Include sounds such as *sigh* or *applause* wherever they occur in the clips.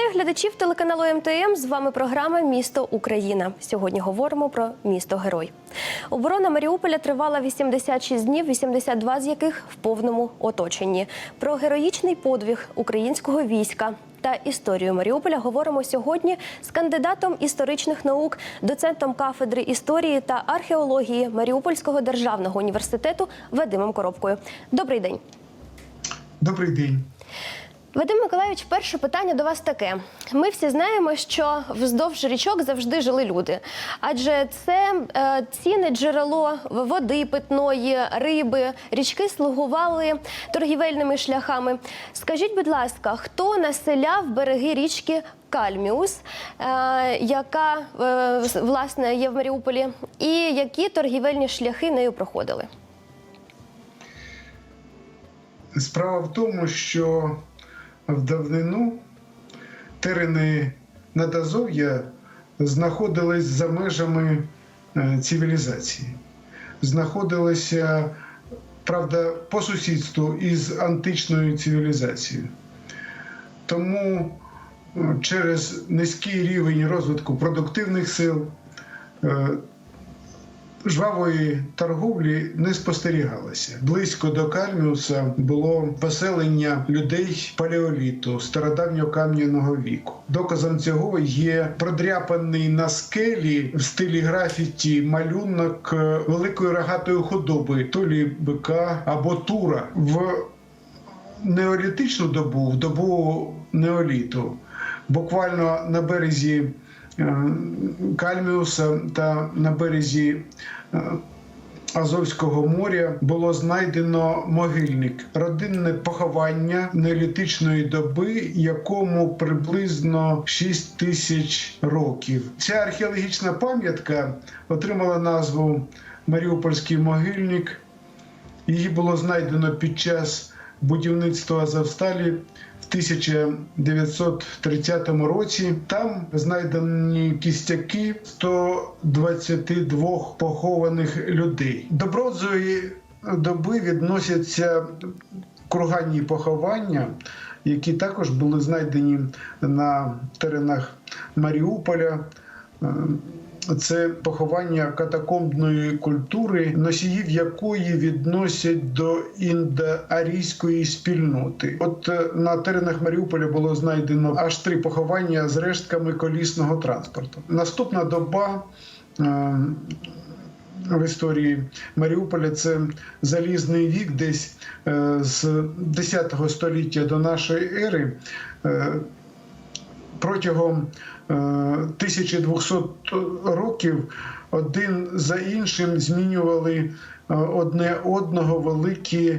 Вітаю глядачів телеканалу МТМ. З вами програма Місто Україна. Сьогодні говоримо про місто Герой. Оборона Маріуполя тривала 86 днів, 82 з яких в повному оточенні. Про героїчний подвиг українського війська та історію Маріуполя говоримо сьогодні з кандидатом історичних наук, доцентом кафедри історії та археології Маріупольського державного університету Вадимом Коробкою. Добрий день. Добрий день. Вадим Миколаївич, перше питання до вас таке. Ми всі знаємо, що вздовж річок завжди жили люди, адже це е, цінне джерело води питної, риби, річки слугували торгівельними шляхами. Скажіть, будь ласка, хто населяв береги річки Кальміус, е, яка е, власне є в Маріуполі, і які торгівельні шляхи нею проходили? Справа в тому, що в давнину терени Надазов'я знаходились за межами е, цивілізації. Знаходилися, правда, по сусідству із античною цивілізацією. Тому е, через низький рівень розвитку продуктивних сил е, жвавої торговлі не спостерігалося. Близько до Кальміуса було поселення людей палеоліту стародавнього кам'яного віку. Доказом цього є продряпаний на скелі в стилі графіті малюнок е, великої рогатої худоби, то лі бика або тура в неолітичну добу, в добу неоліту, буквально на березі Кальміуса та на березі е, Азовського моря було знайдено могильник, родинне поховання неолітичної доби, якому приблизно 6 тисяч років. Ця археологічна пам'ятка отримала назву Маріупольський могильник. Її було знайдено під час будівництва Азовсталі 1930 році. Там знайдені кістяки 122 похованих людей. До бронзової доби відносяться курганні поховання, які також були знайдені на теренах Маріуполя. Це поховання катакомбної культури, носіїв якої відносять до індоарійської спільноти. От е, на теренах Маріуполя було знайдено аж три поховання з рештками колісного транспорту. Наступна доба. е, В історії Маріуполя це залізний вік, десь е, з 10 століття до нашої ери. Протягом 1200 років один за іншим змінювали е, одне одного великі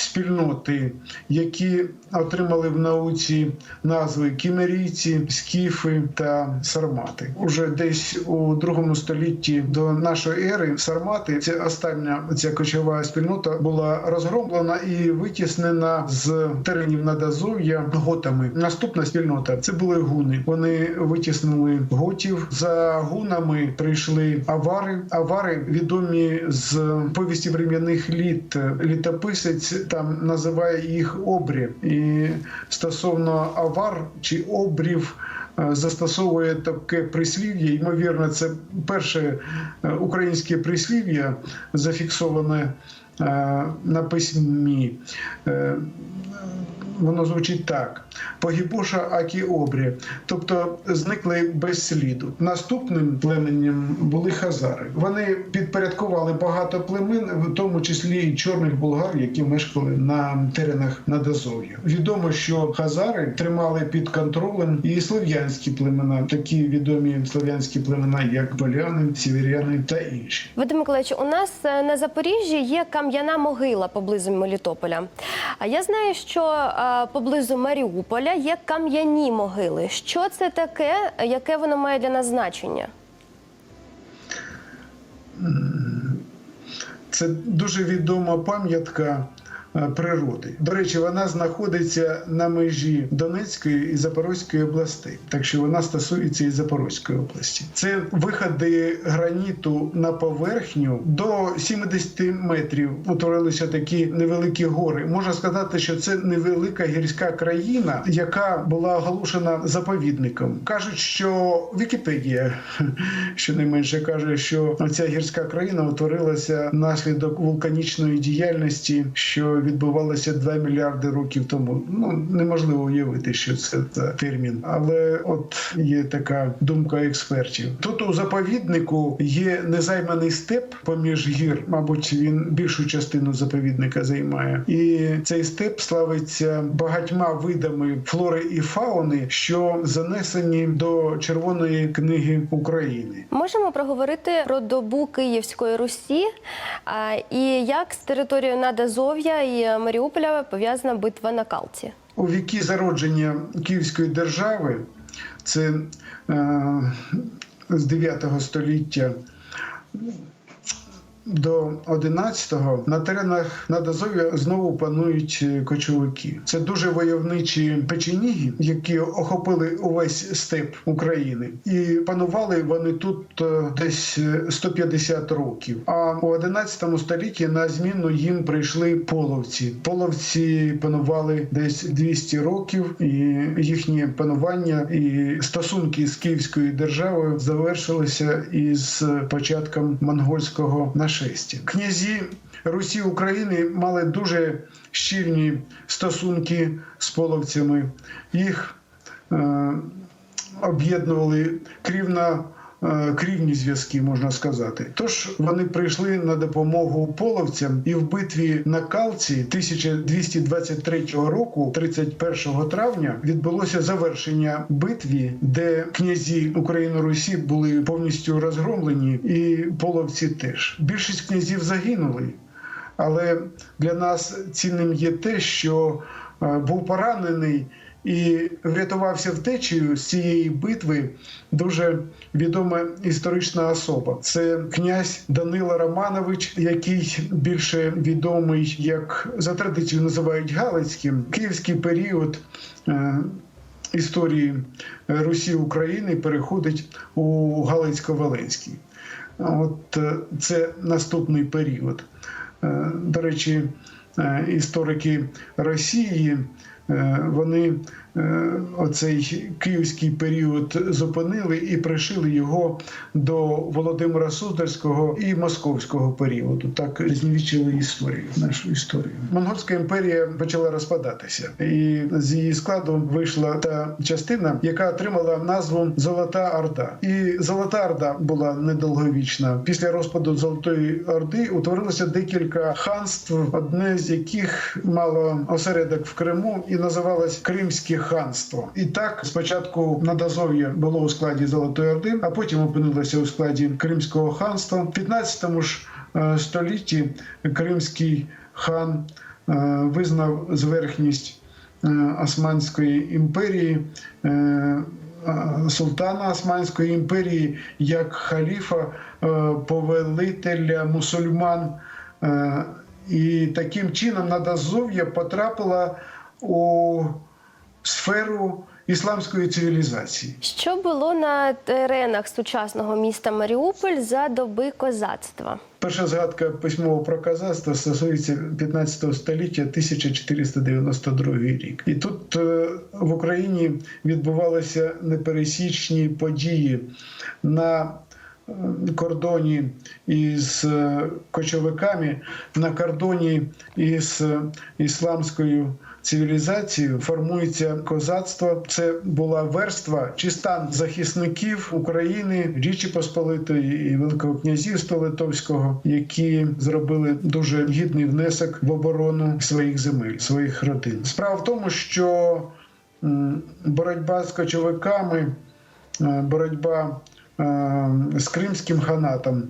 спільноти, які отримали в науці назви кімерійці, скіфи та сармати. Уже десь у другому столітті до нашої ери сармати, це остання ця кочова спільнота, була розгромлена і витіснена з теренів Надазов'я готами. Наступна спільнота це були гуни. Вони витіснили готів. За гунами прийшли авари. Авари відомі з повісті врем'яних літ. Літописець там називає їх обрі. І стосовно авар чи обрів. е, Застосовує таке прислів'я, ймовірно, це перше е, українське прислів'я, зафіксоване е, на письмі. Воно звучить так: погібоша акі обрі, тобто зникли без сліду. Наступним племенем були хазари. Вони підпорядкували багато племен, в тому числі і чорних болгар, які мешкали на теренах Надазов'я. Відомо, що хазари тримали під контролем і слов'янські племена, такі відомі слов'янські племена, як боляни, сіверяни та інші. Вадим Миколаївич, у нас е, на Запоріжжі є кам'яна могила поблизу Мелітополя. А я знаю, що е, поблизу Маріуполя є кам'яні могили. Що це таке? Яке воно має для нас значення? Це дуже відома пам'ятка природи. До речі, вона знаходиться на межі Донецької і Запорозької областей, так що вона стосується і Запорозької області. Це виходи граніту на поверхню до 70 метрів. Утворилися такі невеликі гори. Можна сказати, що це невелика гірська країна, яка була оголошена заповідником. кажуть, що Вікіпедія *laughs* щонайменше каже, що ця гірська країна утворилася внаслідок вулканічної діяльності, що відбувалася 2 мільярди років тому. Ну неможливо уявити, що це термін, але от є така думка експертів. Тут у заповіднику є незайманий степ поміж гір, мабуть, він більшу частину заповідника займає, і цей степ славиться багатьма видами флори і фауни, що занесені до Червоної книги України. Можемо проговорити про добу Київської Русі а, і як з територією Надазов'я і Маріуполя пов'язана битва на Калці. У віки зародження Київської держави, це е, з 9 століття до 11-го на теренах Надазов'я знову панують е, кочовики. Це дуже войовничі печеніги, які охопили увесь степ України, і панували вони тут е, десь е, 150 років. А у 11 столітті на зміну їм прийшли половці. Половці панували десь 200 років, і їхнє панування і стосунки з Київською державою завершилися із початком монгольського нашестя. Князі Русі України мали дуже щільні стосунки з половцями. Їх е, об'єднували крівна. Е, Крівні зв'язки можна сказати. Тож вони прийшли на допомогу половцям, і в битві на Калці 1223 року, 31 травня, відбулося завершення битві, де князі України Русі були повністю розгромлені, і половці теж. Більшість князів загинули. Але для нас цінним є те, що е, був поранений і врятувався втечею з цієї битви дуже відома історична особа. Це князь Данила Романович, який більше відомий як за традицією називають Галицьким. Київський період. е, Історії Русі України переходить у Галицько-Волинський. От е, це наступний період. Е, До речі, історики Росії вони е, оцей київський період зупинили і пришили його до Володимира Суздальського і московського періоду. Так знівечили історію, нашу історію. Монгольська імперія почала розпадатися, і з її складу вийшла та частина, яка отримала назву Золота Орда. І Золота Орда була недовговічна. Після розпаду Золотої Орди утворилося декілька ханств, одне з яких мало осередок в Криму і називалось Кримське ханство. І так спочатку Надазов'я було у складі Золотої Орди, а потім опинилося у складі Кримського ханства. В 15 ж е, столітті Кримський хан е, визнав зверхність е, Османської імперії. Султана Османської імперії як халіфа, повелителя мусульман, і таким чином Надазов'я потрапила у сферу ісламської цивілізації. Що було на теренах сучасного міста Маріуполь за доби козацтва? Перша згадка письмового про казацтво стосується 15 століття 1492 рік. І тут е, в Україні відбувалися непересічні події на е, кордоні із е, кочовиками, на кордоні із ісламською цивілізацією формується козацтво. Це була верства чи стан захисників України, Річі Посполитої і Великого князівства Литовського, які зробили дуже гідний внесок в оборону своїх земель, своїх родин. Справа в тому, що боротьба з кочовиками, е, боротьба е, з кримським ханатом.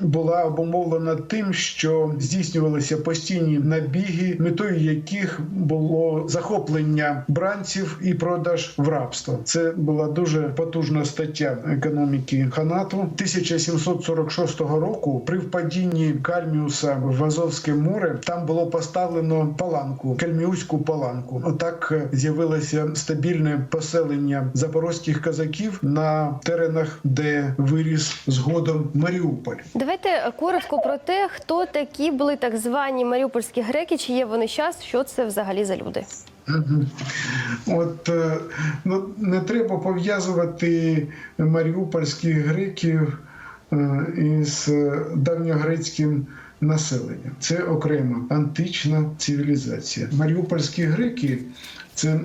Була обумовлена тим, що здійснювалися постійні набіги, метою яких було захоплення бранців і продаж в рабство. Це була дуже потужна стаття економіки ханату. 1746 року при впадінні Кальміуса в Азовське море там було поставлено паланку, кальміуську паланку. Отак е, з'явилося стабільне поселення запорозьких козаків на теренах, де виріс згодом Маріуполь. Давайте коротко про те, хто такі були так звані маріупольські греки, чи є вони час, що це взагалі за люди. От е, ну, не треба пов'язувати маріупольських греків е, із давньогрецьким населенням. Це окрема антична цивілізація. Маріупольські греки це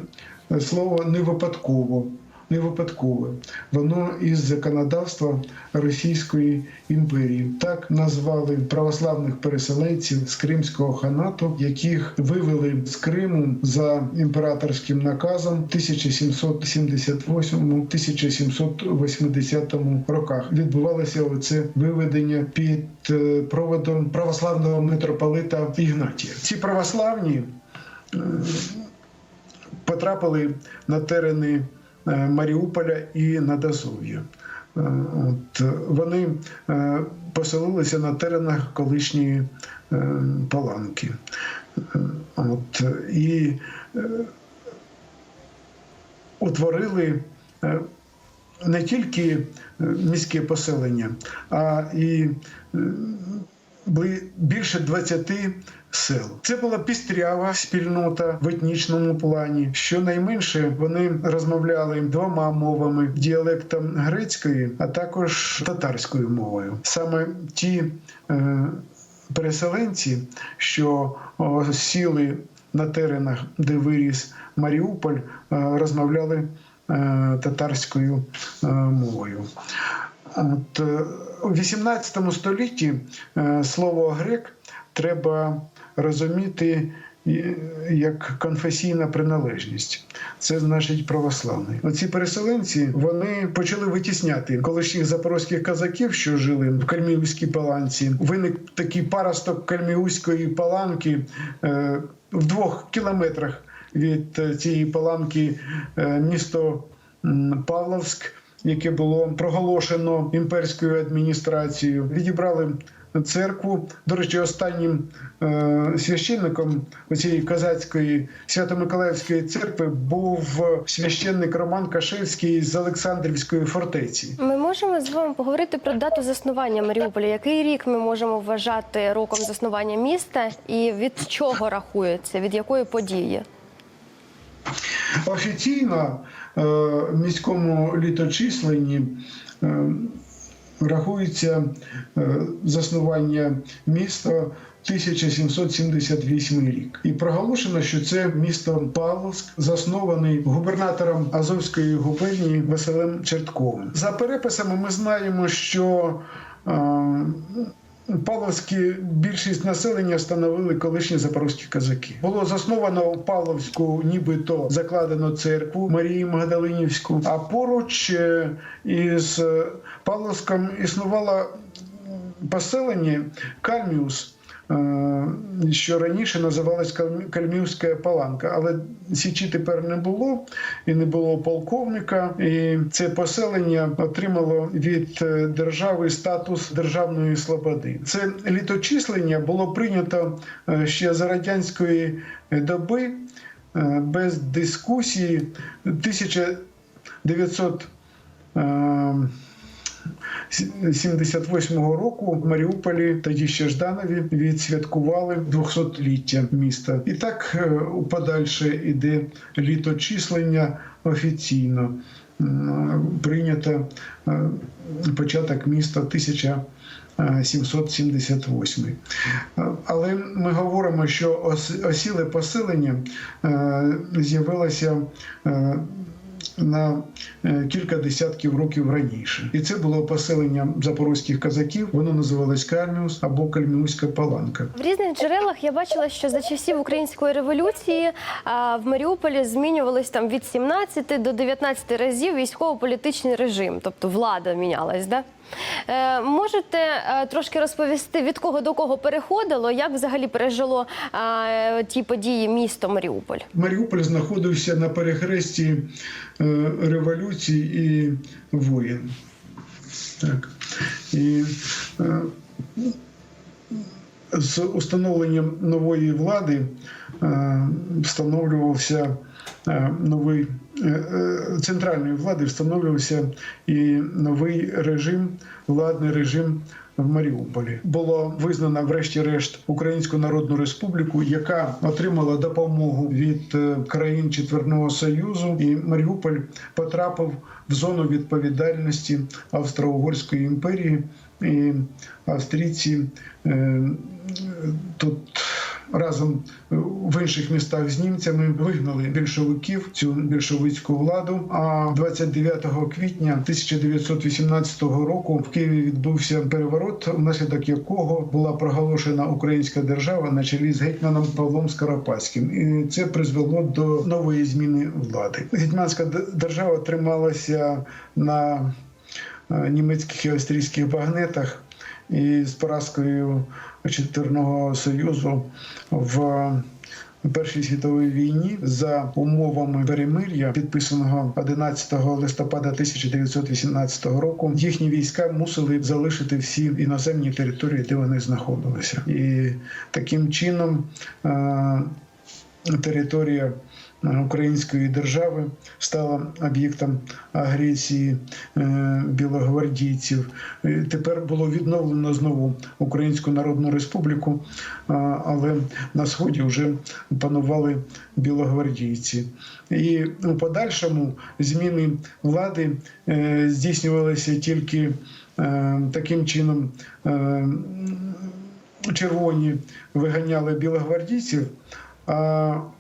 слово не випадково. Не випадкове. Воно із законодавства Російської імперії. Так назвали православних переселенців з Кримського ханату, яких вивели з Криму за імператорським наказом в 1778-1780 роках. Відбувалося оце виведення під е, проводом православного митрополита Ігнатія. Ці православні е, потрапили на терени Маріуполя і Надазов'я. Е, От е, вони е, поселилися на теренах колишньої е, Паланки. Е, От е, і е, утворили е, не тільки е, міське поселення, а і е, більше 20 сел. Це була пістрява спільнота в етнічному плані. Щонайменше вони розмовляли двома мовами: діалектом грецької, а також татарською мовою. Саме ті е, переселенці, що сіли на теренах, де виріс Маріуполь, е, розмовляли е, татарською е, мовою. От, е, у 18 столітті е, слово грек треба розуміти е, як конфесійна приналежність. Це значить православний. Оці переселенці вони почали витісняти колишніх запорозьких казаків, що жили в Кальміївській паланці. Виник такий паросток Кальміївської паланки е, в двох кілометрах від е, цієї паланки е, місто Павловськ яке було проголошено імперською адміністрацією. Відібрали церкву. До речі, останнім е, священником цієї козацької свято-миколаївської церкви був священник Роман Кашевський з Олександрівської фортеці. Ми можемо з вами поговорити про дату заснування Маріуполя. Який рік ми можемо вважати роком заснування міста, і від чого рахується, від якої події? Офіційно е, в міському літочисленні е, рахується е, заснування міста 1778 рік. І проголошено, що це місто Павловськ, заснований губернатором Азовської губернії Василем Чертковим. За переписами ми знаємо, що е, Павловські більшість населення становили колишні запорозькі казаки. Було засновано у Павловську, нібито закладено церкву Марії Магдалинівську. А поруч е, із е, Павловськом існувало поселення Кальміус. Е, Що раніше називалась Кальмівська паланка, але січі тепер не було і не було полковника. І це поселення отримало від е, держави статус державної слободи. Це літочислення було прийнято е, ще за радянської доби без дискусії 1900 е, 78-го року в Маріуполі, тоді ще Жданові, відсвяткували 200-ліття міста. І так е, у подальше іде літочислення офіційно. Прийнято е, початок міста 1778. Е, Але ми говоримо, що ос- осіле поселення з'явилося на е, кілька десятків років раніше. І це було поселення запорозьких казаків. Воно називалось Кальміус або Кальміуська паланка. В різних джерелах я бачила, що за часів української революції в Маріуполі змінювались там від 17 до 19 разів військово-політичний режим, тобто влада мінялась. Да? Е, можете е, трошки розповісти, від кого до кого переходило, як взагалі пережило е, ті події місто Маріуполь? Маріуполь знаходився на перехресті революції і воєн. Так. І з установленням нової влади встановлювався новий центральної влади встановлювався і новий режим, владний режим в Маріуполі. Було визнано, врешті-решт, Українську Народну Республіку, яка отримала допомогу від е, країн Четверного Союзу, і Маріуполь потрапив в зону відповідальності Австро-Угорської імперії. І австрійці е, тут разом в інших містах з німцями вигнали більшовиків цю більшовицьку владу. А 29 квітня 1918 року в Києві відбувся переворот, внаслідок якого була проголошена українська держава на чолі з гетьманом Павлом Скоропадським, і це призвело до нової зміни влади. Гетьманська держава трималася на е, німецьких і австрійських багнетах і з поразкою Четверного Союзу в Першій світовій війні за умовами перемир'я, підписаного 11 листопада 1918 року, їхні війська мусили залишити всі іноземні території, де вони знаходилися, і таким чином е, територія української держави стала об'єктом агресії е, білогвардійців. Е, Тепер було відновлено знову Українську Народну Республіку, е, але на сході вже панували білогвардійці. І у подальшому зміни влади е, здійснювалися тільки е, таким чином. е, Червоні виганяли білогвардійців,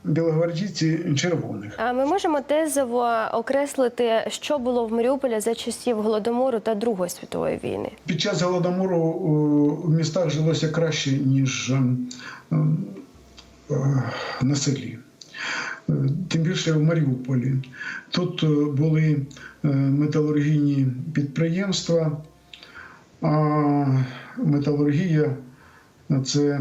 білогвардійці червоних. А ми можемо тезово окреслити, що було в Маріуполі за часів голодомору та Другої світової війни. Під час голодомору в містах жилося краще, ніж ем, ем, е, на селі. Е, Тим більше в Маріуполі. Тут е, були металургійні підприємства, а металургія це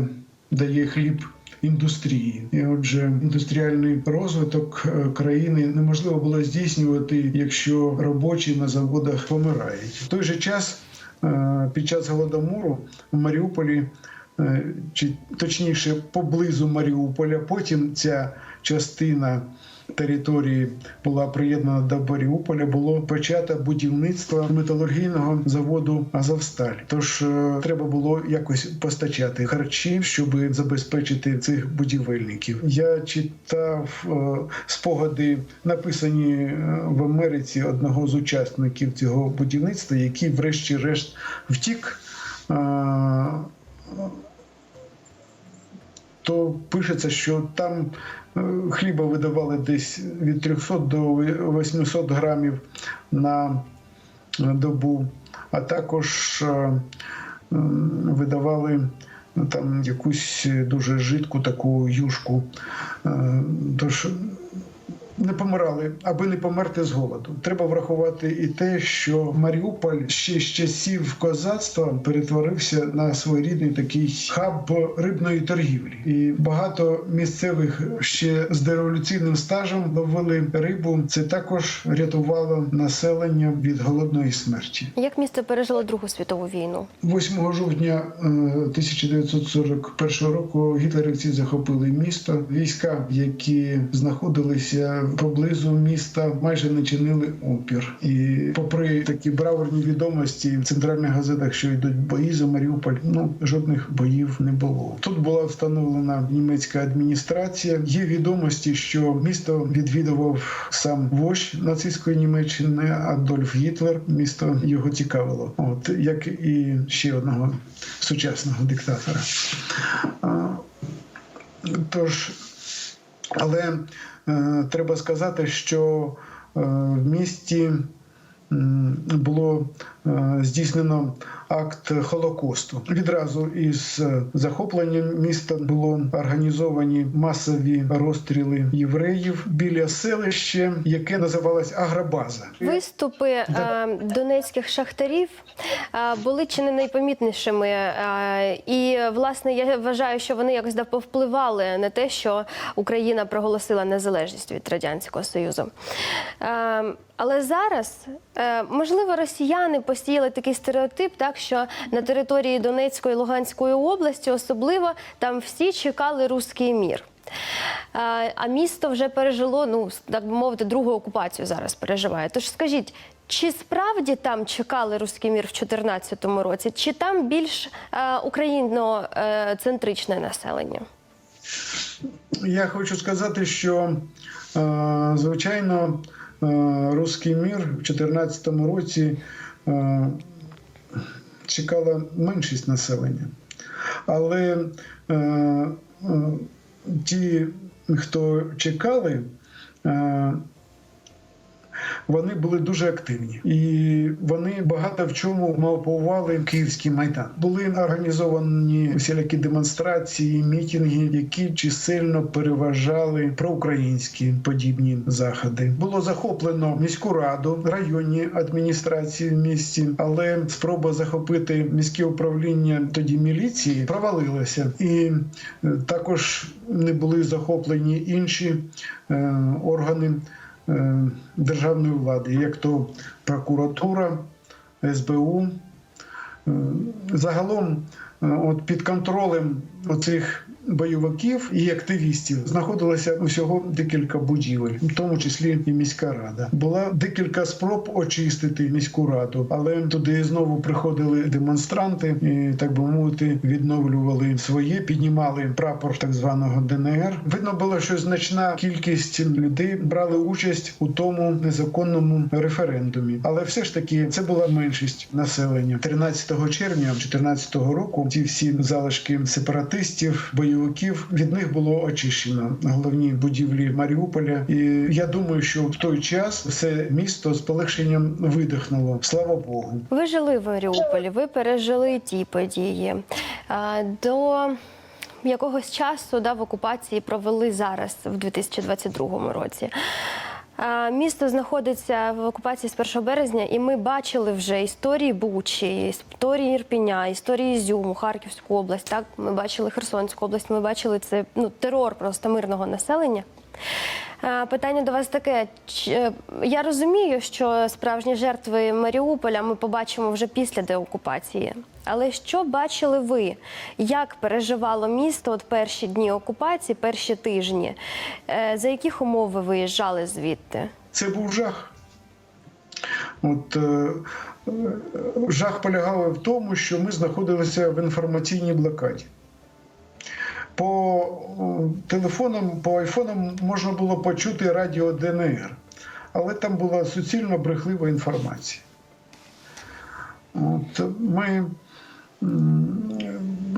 дає хліб індустрії. І отже, індустріальний розвиток е, країни неможливо було здійснювати, якщо робочі на заводах помирають. В той же час е, під час голодомору в Маріуполі. е, Чи точніше поблизу Маріуполя, потім ця частина території була приєднана до Маріуполя, було почато будівництво металургійного заводу Азовсталь. Тож е, треба було якось постачати харчі, щоб забезпечити цих будівельників. Я читав е, спогади, написані е, в Америці одного з учасників цього будівництва, який, врешті-решт, втік. то пишеться, що там хліба видавали десь від 300 до 800 грамів на добу, а також е, видавали ну, там якусь дуже жидку таку юшку. Е, Тож не помирали, аби не померти з голоду. Треба врахувати і те, що Маріуполь ще з часів козацтва перетворився на своєрідний такий хаб рибної торгівлі, і багато місцевих ще з дореволюційним стажем ловили рибу. Це також рятувало населення від голодної смерті. Як місто пережило Другу світову війну? 8 жовтня е, 1941 року гітлерівці захопили місто. Війська, які знаходилися поблизу міста, майже не чинили опір. І попри такі браворні відомості в центральних газетах, що йдуть бої за Маріуполь, ну жодних боїв не було. Тут була встановлена німецька адміністрація. Є відомості, що місто відвідував сам вождь нацистської Німеччини Адольф Гітлер. Місто його цікавило, от як і ще одного сучасного диктатора. Тож, але треба сказати, що в місті було е, здійснено акт Холокосту. Відразу із е, захопленням міста було організовані масові розстріли євреїв біля селища, яке називалось Агробаза. Виступи е, донецьких шахтарів були чи не найпомітнішими. І власне я вважаю, що вони якось да повпливали на те, що Україна проголосила незалежність від радянського союзу. Але зараз е, можливо росіяни посіяли такий стереотип, так що на території Донецької і Луганської області особливо там всі чекали руський мір. Е, А місто вже пережило, ну так би мовити, другу окупацію зараз переживає. Тож скажіть, чи справді там чекали руський мір в 2014 році, чи там більш е, україноцентричне населення? Я хочу сказати, що звичайно е, руський мір в 2014 році е, чекала меншість населення. Але е, ті, хто чекали, вони були дуже активні, і вони багато в чому мавпували Київський майдан. Були організовані всілякі демонстрації, мітинги, які чисельно переважали проукраїнські подібні заходи. Було захоплено міську раду, районні адміністрації в місті, але спроба захопити міське управління тоді міліції провалилася, і е, також не були захоплені інші е, органи державної влади, як то прокуратура, СБУ. Е, Загалом, е, от під контролем оцих бойовиків і активістів знаходилося усього декілька будівель, в тому числі і міська рада. Була декілька спроб очистити міську раду, але туди знову приходили демонстранти і так би мовити відновлювали своє, піднімали прапор так званого ДНР. Видно було, що значна кількість людей брали участь у тому незаконному референдумі, але все ж таки це була меншість населення. 13 червня 2014 року ці всі залишки сепаратистів, бойовиків від них було очищено головні будівлі Маріуполя. І я думаю, що в той час все місто з полегшенням видихнуло. Слава Богу. Ви жили в Маріуполі, ви пережили ті події. До якогось часу да, в окупації провели зараз, в 2022 році. Місто знаходиться в окупації з 1 березня, і ми бачили вже історії Бучі, історії Ірпіня, історії Ізюму, Харківську область. Так, ми бачили Херсонську область. Ми бачили це ну, терор просто мирного населення. Питання до вас таке. Е, Я розумію, що справжні жертви Маріуполя ми побачимо вже після деокупації. Але що бачили ви? Як переживало місто от перші дні окупації, перші тижні? Е, За яких умов ви виїжджали звідти? Це був жах. От е, е, жах полягав в тому, що ми знаходилися в інформаційній блокаді. По о, телефонам, по айфонам можна було почути радіо ДНР, але там була суцільно брехлива інформація. От ми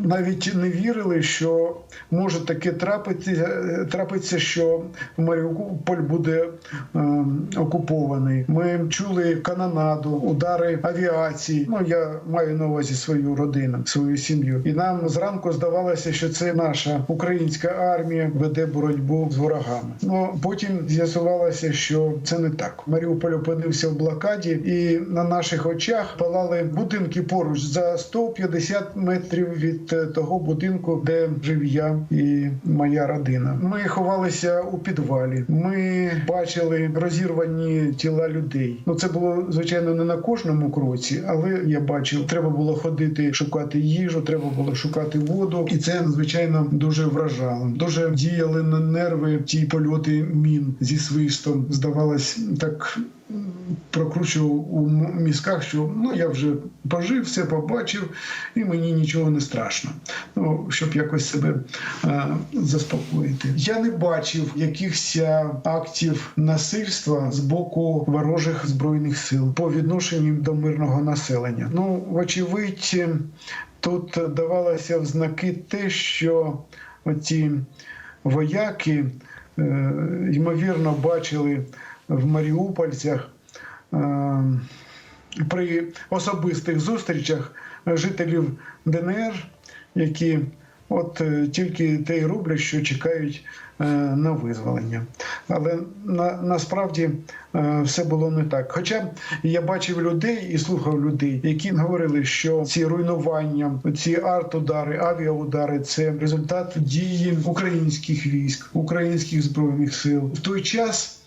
навіть не вірили, що може таке трапити, трапиться, що Маріуполь буде е, окупований. Ми чули канонаду, удари авіації. Ну я маю на увазі свою родину, свою сім'ю. І нам зранку здавалося, що це наша українська армія веде боротьбу з ворогами. Ну потім з'ясувалося, що це не так. Маріуполь опинився в блокаді, і на наших очах палали будинки поруч за 150 метрів від е, того будинку, де жив я і моя родина. Ми ховалися у підвалі. Ми бачили розірвані тіла людей. Ну це було звичайно не на кожному кроці, але я бачив, треба було ходити шукати їжу, треба було шукати воду, і це звичайно дуже вражало. Дуже діяли на нерви ті польоти мін зі свистом. Здавалось, так прокручував у мізках, що ну я вже пожив, все побачив, і мені нічого не страшно. Ну щоб якось себе е, заспокоїти. Я не бачив якихось актів насильства з боку ворожих збройних сил по відношенню до мирного населення. Ну, вочевидь, тут давалося в знаки те, що оці вояки е, ймовірно бачили в Маріупольцях. Е, При особистих зустрічах жителів ДНР, які от е, тільки те й роблять, що чекають е, на визволення. Але на, насправді е, все було не так. Хоча я бачив людей і слухав людей, які говорили, що ці руйнування, ці арт-удари, авіаудари це результат дії українських військ, українських збройних сил. В той час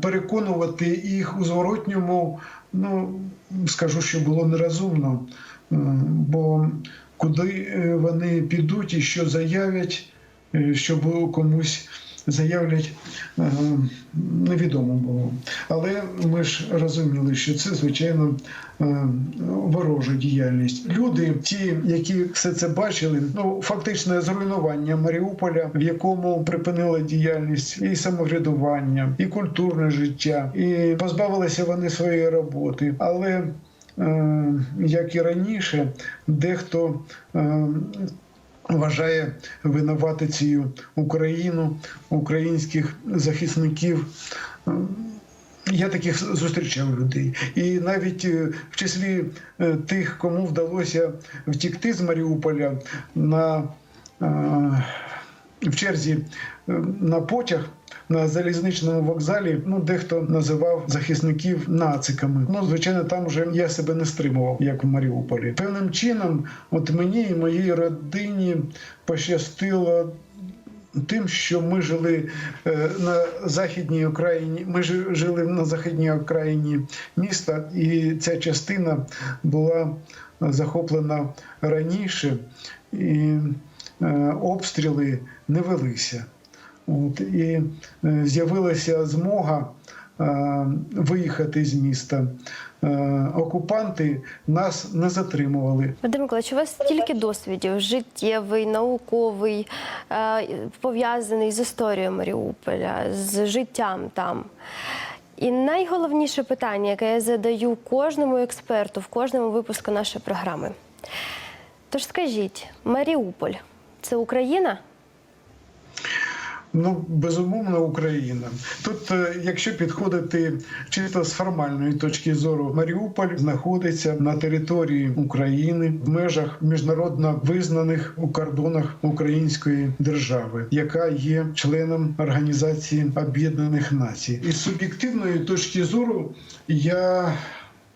переконувати їх у зворотньому, ну скажу, що було нерозумно, е, бо куди е, вони підуть і що заявлять, е, щоб комусь заявлять, е, невідомо було. Але ми ж розуміли, що це звичайно е, ворожа діяльність. Люди, ті, які все це бачили, ну фактичне зруйнування Маріуполя, в якому припинила діяльність і самоврядування, і культурне життя, і позбавилися вони своєї роботи. Але е, як і раніше, дехто вважає винуватицею Україну, українських захисників. Я таких зустрічав людей, і навіть е, в числі е, тих, кому вдалося втікти з Маріуполя на е, в черзі на потяг на залізничному вокзалі. Ну дехто називав захисників нациками. Ну звичайно, там вже я себе не стримував, як в Маріуполі. Певним чином, от мені і моїй родині пощастило. Тим, що ми жили е, на західній окраїні, ми жили на західній окраїні міста, і ця частина була захоплена раніше, і е, обстріли не велися. От, і е, з'явилася змога е, виїхати з міста. Е, Окупанти нас не затримували. Вадим Миколаївич, у вас стільки досвідів життєвий, науковий, пов'язаний з історією Маріуполя, з життям там. І найголовніше питання, яке я задаю кожному експерту в кожному випуску нашої програми. Тож скажіть, Маріуполь це Україна? Ну, безумовно, Україна. Тут, е, якщо підходити чисто з формальної точки зору, Маріуполь знаходиться на території України в межах міжнародно визнаних у кордонах Української держави, яка є членом Організації Об'єднаних Націй. Із суб'єктивної точки зору я.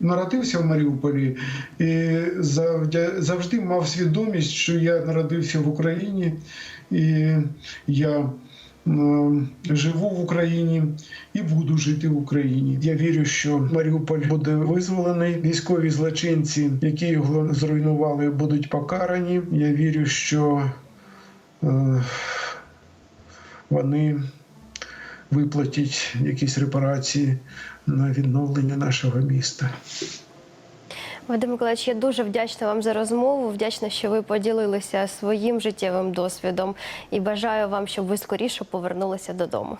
Народився в Маріуполі і завжди мав свідомість, що я народився в Україні, і я живу в Україні і буду жити в Україні. Я вірю, що Маріуполь буде визволений. Військові злочинці, які його зруйнували, будуть покарані. Я вірю, що е, вони виплатять якісь репарації на відновлення нашого міста. Вадим Миколаївич, я дуже вдячна вам за розмову. Вдячна, що ви поділилися своїм життєвим досвідом і бажаю вам, щоб ви скоріше повернулися додому.